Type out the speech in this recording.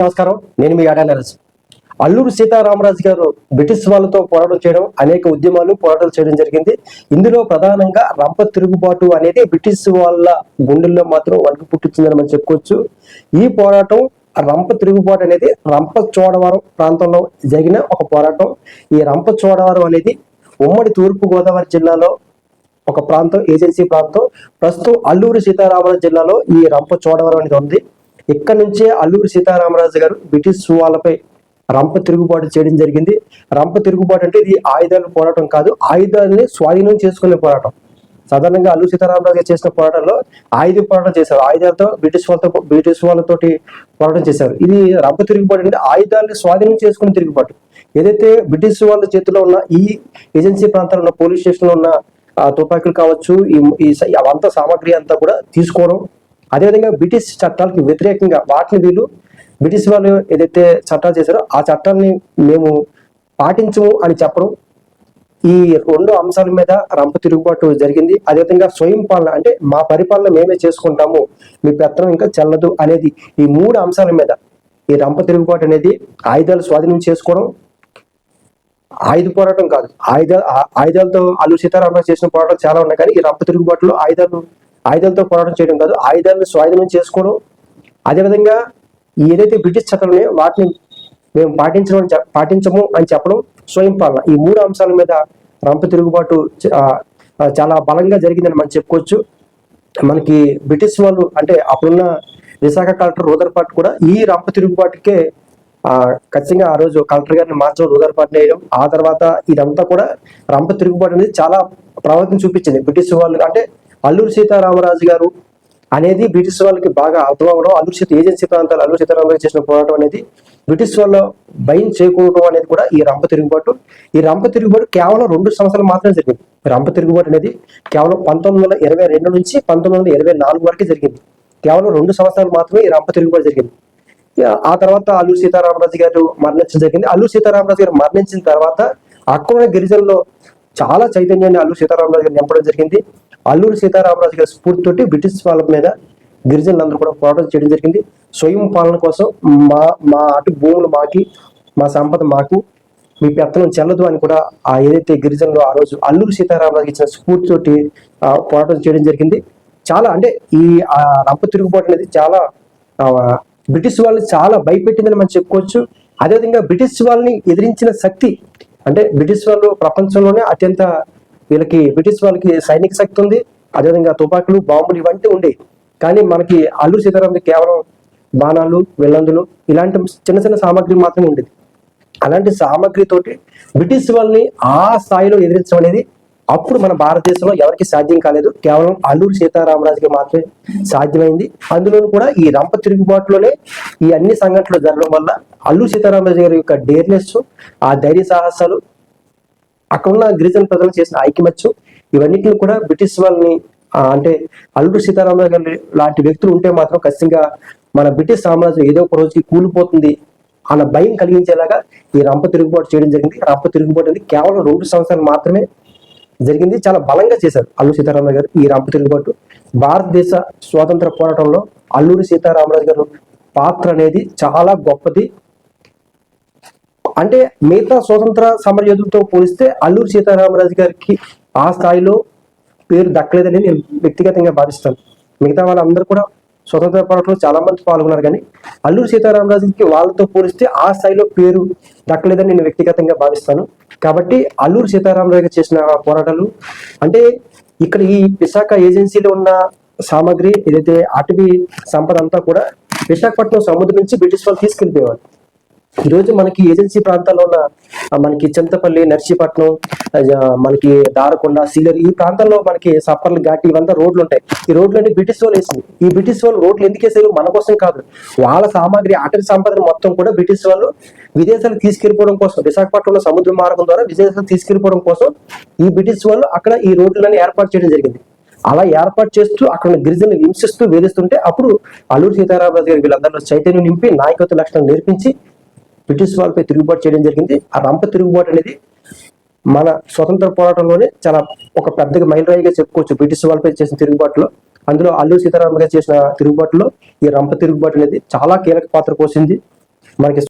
నమస్కారం. నేను మీ ఆడా నరేష్. అల్లూరు సీతారామరాజు గారు బ్రిటిష్ వాళ్ళతో పోరాటం చేయడం అనేక ఉద్యమాలు పోరాటాలు చేయడం జరిగింది. ఇందులో ప్రధానంగా రంప తిరుగుబాటు అనేది బ్రిటిష్ వాళ్ళ గుండెల్లో మాత్రం వణుకు పుట్టించిందని మనం చెప్పుకోవచ్చు. ఈ పోరాటం రంప తిరుగుబాటు అనేది రంప చోడవరం ప్రాంతంలో జరిగిన ఒక పోరాటం. ఈ రంప చోడవరం అనేది ఉమ్మడి తూర్పు గోదావరి జిల్లాలో ఒక ప్రాంతం ఏజెన్సీ ప్రాంతం. ప్రస్తుతం అల్లూరు సీతారామరాజు జిల్లాలో ఈ రంప చోడవరం అనేది ఉంది. ఇక్కడ నుంచే అల్లూరి సీతారామరాజు గారు బ్రిటిష్ వాళ్ళపై రంప తిరుగుబాటు చేయడం జరిగింది. రంప తిరుగుబాటు అంటే ఇది ఆయుధాల పోరాటం కాదు. ఆయుధాలని స్వాధీనం చేసుకునే పోరాటం. సాధారణంగా అల్లూరు సీతారామరాజు గారు చేసిన పోరాటంలో ఆయుధ పోరాటం చేశారు. ఆయుధాలతో బ్రిటిష్ వాళ్ళతో బ్రిటిష్ వాళ్ళతోటి పోరాటం చేశారు. ఇది రంప తిరుగుబాటు అంటే ఆయుధాలని స్వాధీనం చేసుకునే తిరుగుబాటు. ఏదైతే బ్రిటిష్ వాళ్ళ చేతిలో ఉన్న ఈ ఏజెన్సీ ప్రాంతాల్లో ఉన్న పోలీస్ స్టేషన్లో ఉన్న తుపాకులు కావచ్చు ఈ ఈ అవంతా సామాగ్రి అంతా కూడా తీసుకోవడం అదేవిధంగా బ్రిటిష్ చట్టాలకు వ్యతిరేకంగా వాటిని వీళ్ళు బ్రిటిష్ వాళ్ళు ఏదైతే చట్టాలు చేశారో ఆ చట్టాన్ని మేము పాటించము అని చెప్పడం ఈ రెండు అంశాల మీద రంప తిరుగుబాటు జరిగింది. అదేవిధంగా స్వయం పాలన అంటే మా పరిపాలన మేమే చేసుకుంటాము. మీ పెత్తనం ఇంకా చెల్లదు అనేది ఈ మూడు అంశాల మీద ఈ రంప తిరుగుబాటు అనేది ఆయుధాలు స్వాధీనం చేసుకోవడం ఆయుధ పోరాటం కాదు. ఆయుధ ఆ- ఆయుధాలతో అల్లు సీతారామరాజు చేసిన పోరాటం చాలా ఉన్నాయి. కానీ ఈ రంప తిరుగుబాటులో ఆయుధాలు ఆయుధాలతో పోరాటం చేయడం కాదు ఆయుధాలను స్వాధీనం చేసుకోవడం. అదేవిధంగా ఏదైతే బ్రిటిష్ చట్టాలు ఉన్నాయో వాటిని మేము పాటించడం పాటించము అని చెప్పడం స్వయం పాలన. ఈ మూడు అంశాల మీద రంప తిరుగుబాటు చాలా బలంగా జరిగిందని మనం చెప్పుకోవచ్చు. మనకి బ్రిటిష్ వాళ్ళు అంటే అప్పుడున్న విశాఖ కలెక్టర్ రూదర్పాట్ కూడా ఈ రంప తిరుగుబాటుకే ఖచ్చితంగా ఆ రోజు కలెక్టర్ గారిని మార్చడం రూదర్పాట్ వేయడం ఆ తర్వాత ఇదంతా కూడా రంప తిరుగుబాటు అనేది చాలా ప్రభావితం చూపించింది. బ్రిటిష్ వాళ్ళు అంటే అల్లూరు సీతారామరాజు గారు అనేది బ్రిటిష్ వాళ్ళకి బాగా అర్థమవడం అవ్వడం అల్లూరు సీత ఏజెన్సీ ప్రాంతాలు అల్లూరు సీతారామరాజు చేసిన పోరాటం అనేది బ్రిటిష్ వాళ్ళ భయం చేకూడటం అనేది కూడా ఈ రంప తిరుగుబాటు. ఈ రంప తిరుగుబాటు కేవలం రెండు సంవత్సరాలు మాత్రమే జరిగింది. రంప తిరుగుబాటు అనేది కేవలం పంతొమ్మిది వందల ఇరవై రెండు నుంచి పంతొమ్మిది వందల ఇరవై నాలుగు వరకు జరిగింది. కేవలం రెండు సంవత్సరాలు మాత్రమే ఈ రంప తిరుగుబాటు జరిగింది. ఆ తర్వాత అల్లూరు సీతారామరాజు గారు మరణించడం జరిగింది. అల్లూరు సీతారామరాజు గారు మరణించిన తర్వాత అక్కడ గిరిజనలో చాలా చైతన్యాన్ని అల్లూరు సీతారామరాజు గారు నింపడం జరిగింది. అల్లూరు సీతారామరాజు గారి స్ఫూర్తితోటి బ్రిటిష్ వాళ్ళ మీద గిరిజనులందరూ కూడా పోరాటం చేయడం జరిగింది. స్వయం పాలన కోసం మా మా అటు భూములు మాకి మా సంపద మాకు మీ పెత్తనం చెల్లదు అని కూడా ఆ ఏదైతే గిరిజనులు ఆ రోజు అల్లూరు సీతారామరాజు ఇచ్చిన స్ఫూర్తితోటి పోరాటం చేయడం జరిగింది. చాలా అంటే ఈ ఆ రంప తిరుగుబాటు అనేది చాలా బ్రిటిష్ వాళ్ళని చాలా భయపెట్టిందని మనం చెప్పుకోవచ్చు. అదేవిధంగా బ్రిటిష్ వాళ్ళని ఎదిరించిన శక్తి అంటే బ్రిటిష్ వాళ్ళు ప్రపంచంలోనే అత్యంత వీళ్ళకి బ్రిటిష్ వాళ్ళకి సైనిక శక్తి ఉంది. అదేవిధంగా తుపాకులు బాంబులు ఇవంటి ఉండేవి కానీ మనకి అల్లూరు సీతారామరాజు కేవలం బాణాలు వెల్లందులు ఇలాంటి చిన్న చిన్న సామాగ్రి మాత్రమే ఉండేది. అలాంటి సామాగ్రితోటి బ్రిటిష్ వాళ్ళని ఆ స్థాయిలో ఎదిరించడం అనేది అప్పుడు మన భారతదేశంలో ఎవరికి సాధ్యం కాలేదు? కేవలం అల్లూరు సీతారామరాజుకి మాత్రమే సాధ్యమైంది. అందులో కూడా ఈ రంప తిరుగుబాటులోనే ఈ అన్ని సంఘటనలు జరగడం వల్ల అల్లూరు సీతారామరాజు గారి యొక్క డేర్నెస్ ఆ ధైర్య సాహసాలు అక్కడ ఉన్న గిరిజన ప్రజలు చేసిన ఐక్యమత్యం ఇవన్నిటిని కూడా బ్రిటిష్ వాళ్ళని అంటే అల్లూరు సీతారామరాజు గారి లాంటి వ్యక్తులు ఉంటే మాత్రం ఖచ్చితంగా మన బ్రిటిష్ సామ్రాజ్యం ఏదో ఒక రోజుకి కూలిపోతుంది అన్న భయం కలిగించేలాగా ఈ రంప తిరుగుబాటు చేయడం జరిగింది. రంప తిరుగుబాటు అనేది కేవలం రెండు సంవత్సరాలు మాత్రమే జరిగింది. చాలా బలంగా చేశారు అల్లు సీతారామరాజు గారు ఈ రంప తిరుగుబాటు భారతదేశ స్వాతంత్ర పోరాటంలో అల్లూరి సీతారామరాజు గారు పాత్ర అనేది చాలా గొప్పది. అంటే మిగతా స్వతంత్ర సమరయోధులతో పోలిస్తే అల్లూరు సీతారామరాజు గారికి ఆ స్థాయిలో పేరు దక్కలేదని నేను వ్యక్తిగతంగా భావిస్తాను. మిగతా వాళ్ళందరూ కూడా స్వతంత్ర పోరాటంలో చాలా మంది పాల్గొన్నారు కానీ అల్లూరు సీతారామరాజుకి వాళ్ళతో పోలిస్తే ఆ స్థాయిలో పేరు దక్కలేదని నేను వ్యక్తిగతంగా భావిస్తాను. కాబట్టి అల్లూరు సీతారామరాజు చేసిన పోరాటాలు అంటే ఇక్కడ ఈ విశాఖ ఏజెన్సీలో ఉన్న సామాగ్రి ఏదైతే అటవీ సంపద అంతా కూడా విశాఖపట్నం సముద్రం నుంచి బ్రిటిష్ వాళ్ళు తీసుకెళ్ళిపోయేవారు ఈ రోజు మనకి ఏజెన్సీ ప్రాంతాల్లో ఉన్న మనకి చింతపల్లి నర్సీపట్నం మనకి దారకొండ సీలర్ ఈ ప్రాంతాల్లో మనకి సఫర్లు ఘాటి ఇవంతా రోడ్లు ఉంటాయి. ఈ రోడ్లు అంటే బ్రిటిష్ వాళ్ళు వేసింది. ఈ బ్రిటిష్ వాళ్ళు రోడ్లు ఎందుకు వేసారు? మన కోసం కాదు. వాళ్ళ సామాగ్రి అటవీ సంపదను మొత్తం కూడా బ్రిటిష్ వాళ్ళు విదేశాలకు తీసుకెళ్ళిపోవడం కోసం విశాఖపట్నంలో సముద్ర మార్గం ద్వారా విదేశాలకు తీసుకెళ్ళిపోవడం కోసం ఈ బ్రిటిష్ వాళ్ళు అక్కడ ఈ రోడ్లను ఏర్పాటు చేయడం జరిగింది. అలా ఏర్పాటు చేస్తూ అక్కడ గిరిజను గిరిజనులు హింసిస్తూ వేధిస్తుంటే అప్పుడు అల్లూరు సీతారామరాజు గారి వీళ్ళందరిలో చైతన్యం నింపి నాయకత్వ లక్షణం నేర్పించి బ్రిటిష్ వాళ్ళపై తిరుగుబాటు చేయడం జరిగింది. ఆ రంప తిరుగుబాటు అనేది మన స్వతంత్ర పోరాటంలోనే చాలా ఒక పెద్దగా మైలురాయిగా చెప్పుకోవచ్చు. బ్రిటిష్ వాళ్ళపై చేసిన తిరుగుబాటులో అందులో అల్లూరు సీతారామ గారు చేసిన తిరుగుబాటులో ఈ రంప తిరుగుబాటు అనేది చాలా కీలక పాత్ర పోసింది మనకి